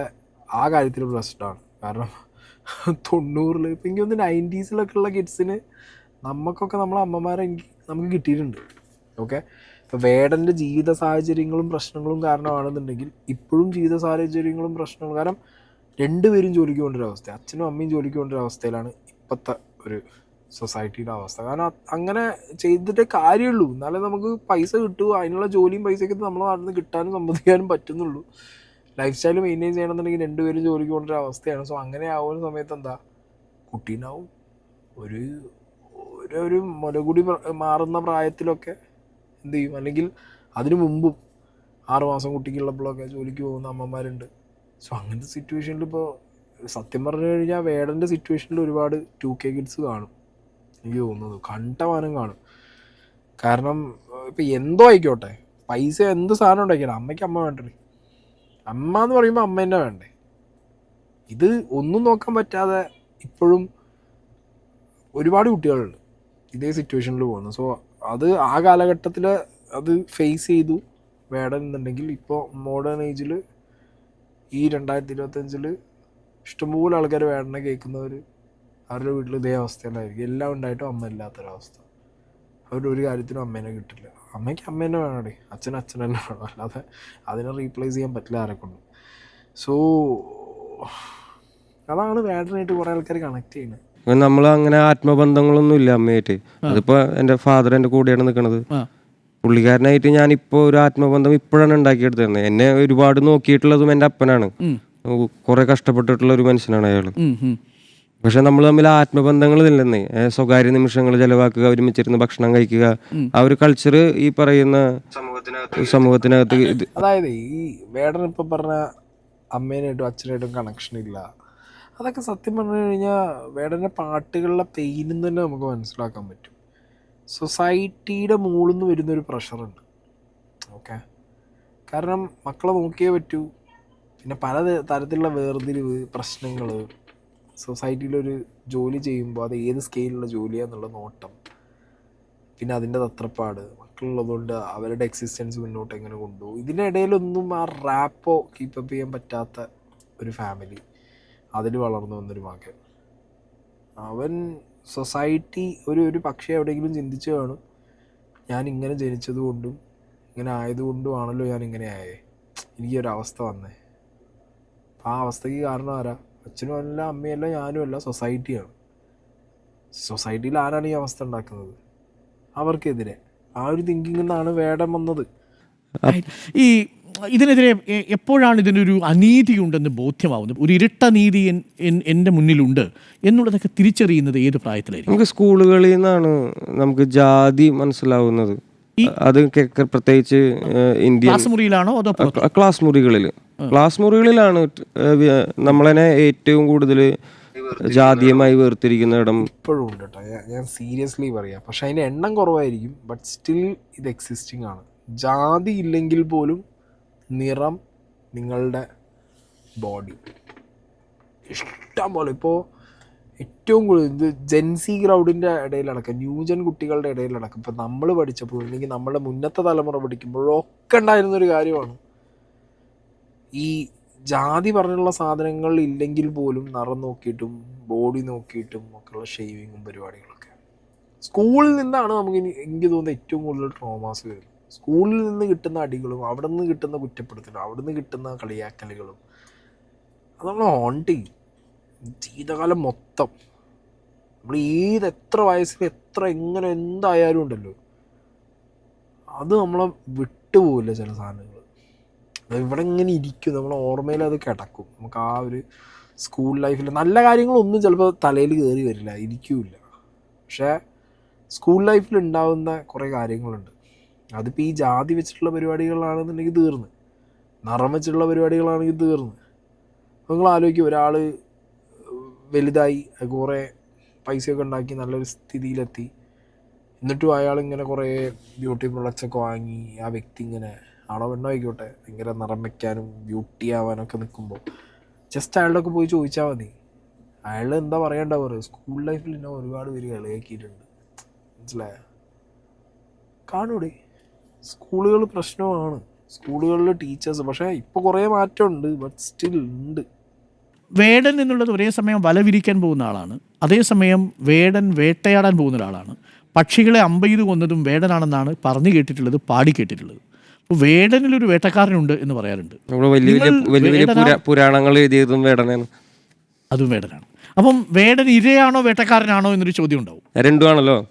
ആ കാര്യത്തിൽ ബ്ലസ്ഡാണ് കാരണം തൊണ്ണൂറിൽ ഇപ്പം എനിക്ക് തോന്നുന്നു നയന്റീസിലൊക്കെ ഉള്ള കിഡ്സിന് നമുക്കൊക്കെ നമ്മളെ അമ്മമാരെ എനിക്ക് നമുക്ക് കിട്ടിയിട്ടുണ്ട്. ഓക്കെ ഇപ്പോൾ വേടന്റെ ജീവിത സാഹചര്യങ്ങളും പ്രശ്നങ്ങളും കാരണമാണെന്നുണ്ടെങ്കിൽ ഇപ്പോഴും ജീവിത സാഹചര്യങ്ങളും പ്രശ്നങ്ങളും കാരണം രണ്ടുപേരും ജോലിക്ക് പോകേണ്ട ഒരു അവസ്ഥ അച്ഛനും അമ്മയും ജോലിക്ക് പോകേണ്ട ഒരു അവസ്ഥയിലാണ് ഇപ്പോഴത്തെ ഒരു സൊസൈറ്റിയുടെ അവസ്ഥ. കാരണം അങ്ങനെ ചെയ്തിട്ടേ കാര്യമുള്ളൂ. എന്നാലേ നമുക്ക് പൈസ കിട്ടൂ. അതിനുള്ള ജോലിയും പൈസയൊക്കെ നമ്മുടെ നാട്ടിൽ നിന്ന് കിട്ടാനും സമ്മതിക്കാനും പറ്റുന്നുള്ളൂ. ലൈഫ് സ്റ്റൈൽ മെയിന്റെയിൻ ചെയ്യണമെന്നുണ്ടെങ്കിൽ രണ്ടുപേരും ജോലിക്ക് പോകേണ്ട അവസ്ഥയാണ്. സോ അങ്ങനെ ആവുന്ന സമയത്ത് എന്താ? കുട്ടീനാവും. ഒരു ഒരു മുലകുടി മാറുന്ന പ്രായത്തിലൊക്കെ എന്ത് ചെയ്യും? അല്ലെങ്കിൽ അതിനു മുമ്പും ആറുമാസം കുട്ടിക്കുള്ളപ്പോഴൊക്കെ ജോലിക്ക് പോകുന്ന അമ്മമാരുണ്ട്. സോ അങ്ങനത്തെ സിറ്റുവേഷനിൽ ഇപ്പോൾ സത്യം പറഞ്ഞു കഴിഞ്ഞാൽ വേടന്റെ സിറ്റുവേഷനിൽ ഒരുപാട് ടു കെ കിഡ്സ് കാണും. എനിക്ക് തോന്നുന്നത് കണ്ടമാനം കാണും. കാരണം ഇപ്പം എന്തോ ആയിക്കോട്ടെ. പൈസ എന്ത് സാധനം ഉണ്ടാക്കിയാലും അമ്മയ്ക്ക് അമ്മ വേണ്ടേ അമ്മ എന്ന് പറയുമ്പോൾ അമ്മ തന്നെ വേണ്ടേ. ഇത് ഒന്നും നോക്കാൻ പറ്റാതെ ഇപ്പോഴും ഒരുപാട് കുട്ടികളുണ്ട് ഇതേ സിറ്റുവേഷനിൽ പോകുന്നു സോ അത് ആ കാലഘട്ടത്തിൽ അത് ഫേസ് ചെയ്തു. വേണം എന്നുണ്ടെങ്കിൽ ഇപ്പോൾ മോഡേൺ ഏജിൽ ഈ രണ്ടായിരത്തി ഇരുപത്തഞ്ചിൽ ഇഷ്ടംപോലെ ആൾക്കാർ വേടനെ കേൾക്കുന്നവർ അവരുടെ വീട്ടിൽ ഇതേ അവസ്ഥയിലായിരിക്കും എല്ലാം ഉണ്ടായിട്ടും അമ്മ ഇല്ലാത്തൊരവസ്ഥ. അവരുടെ ഒരു കാര്യത്തിനും അമ്മേനെ കിട്ടില്ല. അമ്മയ്ക്ക് അമ്മേനെ വേണമേ അച്ഛൻ അച്ഛനെല്ലാം വേണം. അല്ലാതെ അതിനെ റീപ്ലേസ് ചെയ്യാൻ പറ്റില്ല ആരെക്കൊണ്ട്. സോ അതാണ് വേണ്ടനായിട്ട് കുറേ ആൾക്കാർ കണക്ട് ചെയ്യുന്നത്. നമ്മൾ അങ്ങനെ ആത്മബന്ധങ്ങളൊന്നും ഇല്ല അമ്മയായിട്ട്. അതിപ്പോ എന്റെ ഫാദർ എന്റെ കൂടെയാണ് നിൽക്കുന്നത് പുള്ളിക്കാരനായിട്ട് ഞാൻ ഇപ്പൊ ഒരു ആത്മബന്ധം ഇപ്പോഴാണ് ഉണ്ടാക്കിയെടുത്തത് എന്നെ ഒരുപാട് നോക്കിയിട്ടുള്ളതും എന്റെ അപ്പനാണ്. കുറെ കഷ്ടപ്പെട്ടിട്ടുള്ള ഒരു മനുഷ്യനാണ് അയാൾ. പക്ഷെ നമ്മൾ തമ്മിൽ ആത്മബന്ധങ്ങൾ ഇല്ലെന്നേ. സ്വകാര്യ നിമിഷങ്ങൾ ചെലവാക്കുക ഒരുമിച്ചിരുന്ന് ഭക്ഷണം കഴിക്കുക. ആ ഒരു കൾച്ചർ ഈ പറയുന്ന സമൂഹത്തിനകത്ത് ഇത് അതായത് ഈ വേടൻ ഇപ്പം പറഞ്ഞ അമ്മേനായിട്ടും അച്ഛനായിട്ടും കണക്ഷൻ ഇല്ല. അതൊക്കെ സത്യം പറഞ്ഞു കഴിഞ്ഞാൽ വേടന്റെ പാട്ടുകളിലെ പെയിനും തന്നെ നമുക്ക് മനസ്സിലാക്കാൻ പറ്റും. സൊസൈറ്റിയുടെ മുകളിൽ നിന്ന് വരുന്നൊരു പ്രഷറുണ്ട് ഓക്കെ കാരണം മക്കളെ നോക്കിയേ പറ്റൂ. പിന്നെ പല തരത്തിലുള്ള വേർതിരിവ് പ്രശ്നങ്ങൾ സൊസൈറ്റിയിലൊരു ജോലി ചെയ്യുമ്പോൾ അത് ഏത് സ്കെയിലുള്ള ജോലിയാന്നുള്ള നോട്ടം. പിന്നെ അതിന്റെ തത്രപ്പാട്. മക്കളുള്ളതുകൊണ്ട് അവരുടെ എക്സിസ്റ്റൻസ് മുന്നോട്ട് എങ്ങനെ കൊണ്ടുപോകും ഇതിനിടയിലൊന്നും ആ റാപ്പോ കീപ്പപ്പ് ചെയ്യാൻ പറ്റാത്ത ഒരു ഫാമിലി അതിൽ വളർന്നു വന്നൊരു മകൻ. അവൻ സൊസൈറ്റി ഒരു ഒരു പക്ഷേ എവിടെയെങ്കിലും ചിന്തിച്ചു കാണും. ഞാൻ ഇങ്ങനെ ജനിച്ചത് കൊണ്ടും ഇങ്ങനെ ആയതുകൊണ്ടും ആണല്ലോ ഞാൻ ഇങ്ങനെ ആയേ. എനിക്കൊരവസ്ഥ വന്നേ. ആ അവസ്ഥയ്ക്ക് കാരണം ആരാ? അച്ഛനും അല്ല അമ്മയല്ല ഞാനും അല്ല സൊസൈറ്റിയാണ് സൊസൈറ്റിയിൽ ആരാണ് ഈ അവസ്ഥ ഉണ്ടാക്കുന്നത്? അവർക്കെതിരെ. ആ ഒരു തിങ്കിങ്ങിൽ നിന്നാണ് വേടം വന്നത്. ഈ ഇതിനെതിരെ എപ്പോഴാണ് ഇതിനൊരു അനീതി ഉണ്ടെന്ന് ബോധ്യമാവുന്നത്? ഒരു ഇരട്ട നീതി എൻ- എൻ- എന്റെ മുന്നിലുണ്ട് എന്നുള്ളതൊക്കെ തിരിച്ചറിയുന്നത് ഏത് പ്രായത്തിലായിരിക്കും? നമുക്ക് സ്കൂളുകളിൽ നിന്നാണ് നമുക്ക് ജാതി മനസ്സിലാവുന്നത്. അത് കെ- പ്രത്യേകിച്ച് ഇന്ത്യ ക്ലാസ് മുറിയിലാണോ അതോ ക്ലാസ് മുറികളിൽ ക്ലാസ് മുറികളിലാണ് നമ്മളെന്നെ ഏറ്റവും കൂടുതൽ ജാതീയമായി വേർതിരിക്കുന്ന ഇടം. ഇപ്പോഴും ഉണ്ട് കേട്ടോ ഞാൻ- ഞാൻ സീരിയസ്ലി പറയാം. പക്ഷെ അതിന്റെ എണ്ണം കുറവായിരിക്കും ബട്ട് സ്റ്റിൽ ഇത് എക്സിസ്റ്റിംഗ് ആണ്. ജാതി ഇല്ലെങ്കിൽ പോലും നിറം നിങ്ങളുടെ ബോഡി ഇഷ്ടം പോലെ. ഇപ്പോൾ ഏറ്റവും കൂടുതൽ ഇത് ജെൻസി ക്രൗഡിന്റെ ഇടയിലടക്കം ന്യൂജൻ കുട്ടികളുടെ ഇടയിലടക്കം. ഇപ്പം നമ്മൾ പഠിച്ചപ്പോൾ അല്ലെങ്കിൽ നമ്മുടെ മുന്നത്തെ തലമുറ പഠിക്കുമ്പോഴൊക്കെ ഉണ്ടായിരുന്നൊരു കാര്യമാണ്. ഈ ജാതി പറഞ്ഞുള്ള സാധനങ്ങൾ ഇല്ലെങ്കിൽ പോലും നിറം നോക്കിയിട്ടും ബോഡി നോക്കിയിട്ടും ഒക്കെയുള്ള ഷേവിങ്ങും പരിപാടികളൊക്കെ. സ്കൂളിൽ നിന്നാണ് നമുക്ക് എനിക്ക് തോന്നുന്നത് ഏറ്റവും കൂടുതൽ ട്രോമാസ് വരുന്നത്. സ്കൂളിൽ നിന്ന് കിട്ടുന്ന അടികളും അവിടെ നിന്ന് കിട്ടുന്ന കുറ്റപ്പെടുത്തലും അവിടെ നിന്ന് കിട്ടുന്ന കളിയാക്കലുകളും അത് നമ്മൾ ഹോണ്ട് ജീവിതകാലം മൊത്തം. നമ്മൾ ഏത് എത്ര വയസ്സിൽ എത്ര എങ്ങനെ എന്തായാലും ഉണ്ടല്ലോ. അത് നമ്മളെ വിട്ടുപോകില്ല ചില സാധനങ്ങൾ ഇവിടെ ഇങ്ങനെ ഇരിക്കും. നമ്മളെ ഓർമ്മയിൽ അത് കിടക്കും. നമുക്ക് ആ ഒരു സ്കൂൾ ലൈഫിൽ നല്ല കാര്യങ്ങളൊന്നും ചിലപ്പോൾ തലയിൽ കയറി വരില്ല. ഇരിക്കില്ല. പക്ഷേ സ്കൂൾ ലൈഫിൽ ഉണ്ടാവുന്ന കുറേ കാര്യങ്ങളുണ്ട്. അതിപ്പോൾ ഈ ജാതി വെച്ചിട്ടുള്ള പരിപാടികളാണെന്നുണ്ടെങ്കിൽ തീർന്ന്. നിറം വെച്ചിട്ടുള്ള പരിപാടികളാണെങ്കിൽ തീർന്ന്. നിങ്ങൾ ആലോചിക്കും ഒരാൾ വലുതായി കുറേ പൈസയൊക്കെ ഉണ്ടാക്കി നല്ലൊരു സ്ഥിതിയിലെത്തി. എന്നിട്ടും അയാൾ ഇങ്ങനെ കുറേ ബ്യൂട്ടി പ്രൊഡക്ട്സ് ഒക്കെ വാങ്ങി. ആ വ്യക്തി ഇങ്ങനെ ആണോ വെണ്ണോ ആയിക്കോട്ടെ ഭയങ്കര നിറം വയ്ക്കാനും ബ്യൂട്ടി ആവാനൊക്കെ നിൽക്കുമ്പോൾ ജസ്റ്റ് അയാളുടെ ഒക്കെ പോയി ചോദിച്ചാൽ മതി. അയാൾ എന്താ പറയണ്ട പറയുക സ്കൂൾ ലൈഫിൽ എന്നെ ഒരുപാട് പേര് കളിയാക്കിയിട്ടുണ്ട് മനസ്സിലായ? കാണൂടെ? സ്കൂളുകൾ പ്രശ്നമാണ്. സ്കൂളുകളിൽ ടീച്ചേഴ്സ് പക്ഷേ ഇപ്പോൾ കുറേ മാറ്റമുണ്ട് ബട്ട് സ്റ്റിൽ ഉണ്ട്. വേടൻ എന്നുള്ളത് ഒരേ സമയം വല വിരിക്കാൻ പോകുന്ന ആളാണ്. അതേസമയം വേടൻ വേട്ടയാടാൻ പോകുന്ന ഒരാളാണ്. പക്ഷികളെ അമ്പെയ്ത് കൊന്നതും വേടനാണെന്നാണ് പറഞ്ഞു കേട്ടിട്ടുള്ളത് പാടി കേട്ടിട്ടുള്ളത്. അപ്പോൾ വേടനിലൊരു വേട്ടക്കാരനുണ്ട് എന്ന് പറയാറുണ്ട്. പുരാണങ്ങൾ എഴുതിയതും വേടനാണ്. അതും വേടനാണ്. അപ്പം വേടൻ ഇരയാണോ വേട്ടക്കാരനാണോ എന്നൊരു ചോദ്യം ഉണ്ടാവും. രണ്ടും ആണല്ലോ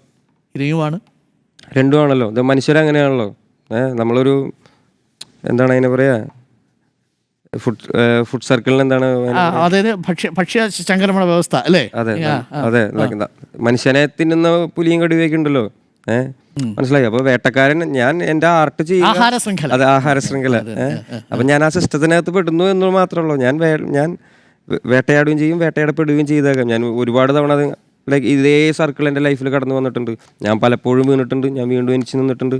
ഇരയുമാണ്. രണ്ടും ആണല്ലോ ഇത് മനുഷ്യരങ്ങനെയാണല്ലോ. ഏഹ് നമ്മളൊരു എന്താണ് അതിനെ പറയാ? ഫുഡ് ഫുഡ് സർക്കിളിന് എന്താണ് അതായത് ഭക്ഷ്യ ഭക്ഷ്യ സംക്രമണ വ്യവസ്ഥ അല്ലേ? അതെ. അതെ. മനുഷ്യനെ തിന്നുന്ന പുലിയും കടുവയൊക്കെ ഉണ്ടല്ലോ ഏഹ് മനസ്സിലായി? അപ്പൊ വേട്ടക്കാരൻ ഞാൻ എന്റെ ആർട്ട് ചെയ്യുക ശൃംഖല. അതെ ആഹാര ശൃംഖല അപ്പൊ ഞാൻ ആ സിസ്റ്റത്തിനകത്ത് പെടുന്നു എന്ന് മാത്രമല്ലോ ഞാൻ ഞാൻ വേട്ടയാടുകയും ചെയ്യും വേട്ടയാടപ്പെടുകയും ചെയ്തേക്കാം. ഞാൻ ഒരുപാട് തവണ അത് ലൈക്ക് ഇതേ സർക്കിൾ എന്റെ ലൈഫിൽ കടന്നു വന്നിട്ടുണ്ട്. ഞാൻ പലപ്പോഴും വീണിട്ടുണ്ട് ഞാൻ വീണ്ടും എനിച്ച് നിന്നിട്ടുണ്ട്.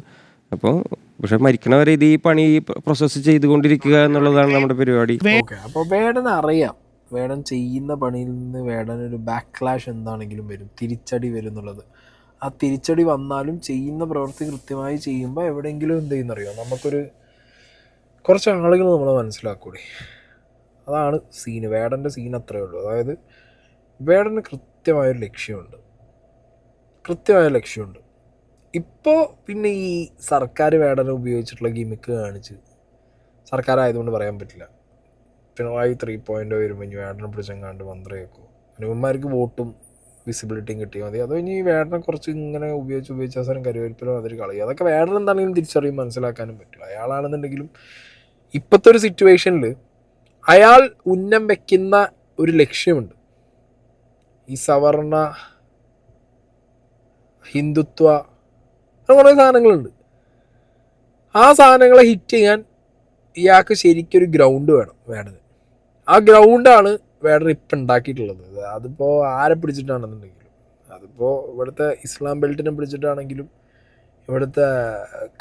അപ്പോൾ പക്ഷെ മരിക്കണവരെ ഇത് ഈ പണി പ്രോസസ്സ് ചെയ്തുകൊണ്ടിരിക്കുക എന്നുള്ളതാണ് നമ്മുടെ പരിപാടി. ഓക്കെ അപ്പോൾ വേടന അറിയാം. വേടൻ ചെയ്യുന്ന പണിയിൽ നിന്ന് വേടൻ ഒരു ബാക്ക്ലാഷ് എന്താണെങ്കിലും വരും തിരിച്ചടി വരും എന്നുള്ളത്. ആ തിരിച്ചടി വന്നാലും ചെയ്യുന്ന പ്രവൃത്തി കൃത്യമായി ചെയ്യുമ്പോൾ എവിടെയെങ്കിലും എന്ത് ചെയ്യുന്നറിയോ? നമുക്കൊരു കുറച്ച് ആളുകൾ നമ്മൾ മനസ്സിലാക്കൂടി. അതാണ് സീന് വേടന്റെ സീൻ അത്രയേ ഉള്ളൂ. അതായത് വേടന് കൃത്യമായൊരു ലക്ഷ്യമുണ്ട്. കൃത്യമായ ലക്ഷ്യമുണ്ട്. ഇപ്പോൾ പിന്നെ ഈ സർക്കാർ വേടനെ ഉപയോഗിച്ചിട്ടുള്ള ഗിമിക്ക് കാണിച്ച് സർക്കാർ ആയതുകൊണ്ട് പറയാൻ പറ്റില്ല. പിണറായി ത്രീ പോയിന്റ് വരുമ്പോൾ ഇനി വേടനെ പിടിച്ചെങ്ങാണ്ട് മന്ത്രിയാക്കും? അനുപന്മാർക്ക് വോട്ടും വിസിബിലിറ്റിയും കിട്ടിയാൽ മതി. അതോ ഇനി വേടനെ കുറച്ച് ഇങ്ങനെ ഉപയോഗിച്ച് ഉപയോഗിച്ച അവസരം കരുവേൽപ്പിലും അതൊരു കളയും അതൊക്കെ വേടൻ എന്താണെങ്കിലും തിരിച്ചറിയും മനസ്സിലാക്കാനും പറ്റും. അയാളാണെന്നുണ്ടെങ്കിലും ഇപ്പോഴത്തെ ഒരു സിറ്റുവേഷനിൽ അയാൾ ഉന്നം വെക്കുന്ന ഒരു ലക്ഷ്യമുണ്ട്. ഈ സവർണ ഹിന്ദുത്വ അങ്ങനെ കുറേ സാധനങ്ങളുണ്ട്. ആ സാധനങ്ങളെ ഹിറ്റ് ചെയ്യാൻ ഇയാൾക്ക് ശരിക്കൊരു ഗ്രൗണ്ട് വേണം വേണ്ടത്. ആ ഗ്രൗണ്ടാണ് വേടർ ഇപ്പം ഉണ്ടാക്കിയിട്ടുള്ളത് അതിപ്പോൾ ആരെ പിടിച്ചിട്ടാണെന്നുണ്ടെങ്കിലും. അതിപ്പോൾ ഇവിടുത്തെ ഇസ്ലാം ബെൽറ്റിനെ പിടിച്ചിട്ടാണെങ്കിലും ഇവിടുത്തെ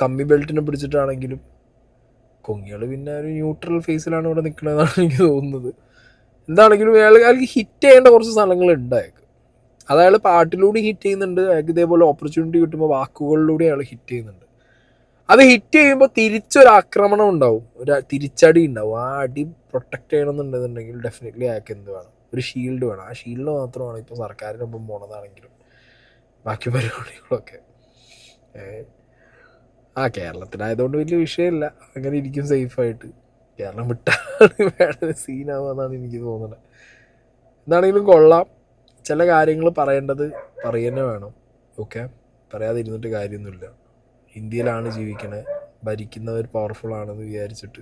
കമ്മി ബെൽറ്റിനെ പിടിച്ചിട്ടാണെങ്കിലും കൊങ്ങികൾ പിന്നെ ഒരു ന്യൂട്രൽ ഫേസിലാണ് ഇവിടെ നിൽക്കുന്നതെന്നാണ് എനിക്ക് തോന്നുന്നത്. എന്താണെങ്കിലും അയാൾ അയാൾക്ക് ഹിറ്റ് ചെയ്യേണ്ട കുറച്ച് സ്ഥലങ്ങളുണ്ട് അയാൾക്ക്. അത് അയാൾ പാട്ടിലൂടെ ഹിറ്റ് ചെയ്യുന്നുണ്ട്. അയാൾക്ക് ഇതേപോലെ ഓപ്പർച്യൂണിറ്റി കിട്ടുമ്പോൾ വാക്കുകളിലൂടെ അയാൾ ഹിറ്റ് ചെയ്യുന്നുണ്ട്. അത് ഹിറ്റ് ചെയ്യുമ്പോൾ തിരിച്ചൊരു ആക്രമണം ഉണ്ടാവും. ഒരു തിരിച്ചടി ഉണ്ടാവും. ആ അടി പ്രൊട്ടക്ട് ചെയ്യണമെന്നുണ്ടെന്നുണ്ടെങ്കിൽ ഡെഫിനറ്റ്ലി അയാൾക്ക് എന്ത് വേണം? ഒരു ഷീൽഡ് വേണം. ആ ഷീൽഡ് മാത്രമാണ് ഇപ്പോൾ സർക്കാരിനൊപ്പം പോണതാണെങ്കിലും ബാക്കി പരിപാടികളൊക്കെ. ആ കേരളത്തിലായതുകൊണ്ട് വലിയ വിഷയമില്ല. അങ്ങനെ ഇരിക്കും സേഫായിട്ട് കേരളം വിട്ടാണ് വേറെ സീനാവുമെന്നാണ് എനിക്ക് തോന്നുന്നത് എന്താണെങ്കിലും കൊള്ളാം. ചില കാര്യങ്ങൾ പറയേണ്ടത് പറയുന്നേ വേണം. ഓക്കെ? പറയാതിരുന്നിട്ട് കാര്യമൊന്നുമില്ല. ഇന്ത്യയിലാണ് ജീവിക്കണത് ഭരിക്കുന്നവർ പവർഫുൾ ആണെന്ന് വിചാരിച്ചിട്ട്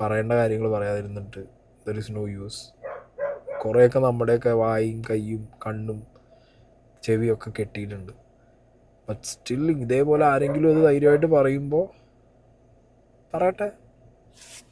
പറയേണ്ട കാര്യങ്ങൾ പറയാതിരുന്നിട്ട് ദർ ഇസ് നോ യൂസ് കുറേയൊക്കെ നമ്മുടെയൊക്കെ വായും കയ്യും കണ്ണും ചെവിയൊക്കെ കെട്ടിയിട്ടുണ്ട്. ബട്ട് സ്റ്റിൽ ഇതേപോലെ ആരെങ്കിലും അത് ധൈര്യമായിട്ട് പറയുമ്പോൾ പറയട്ടെ.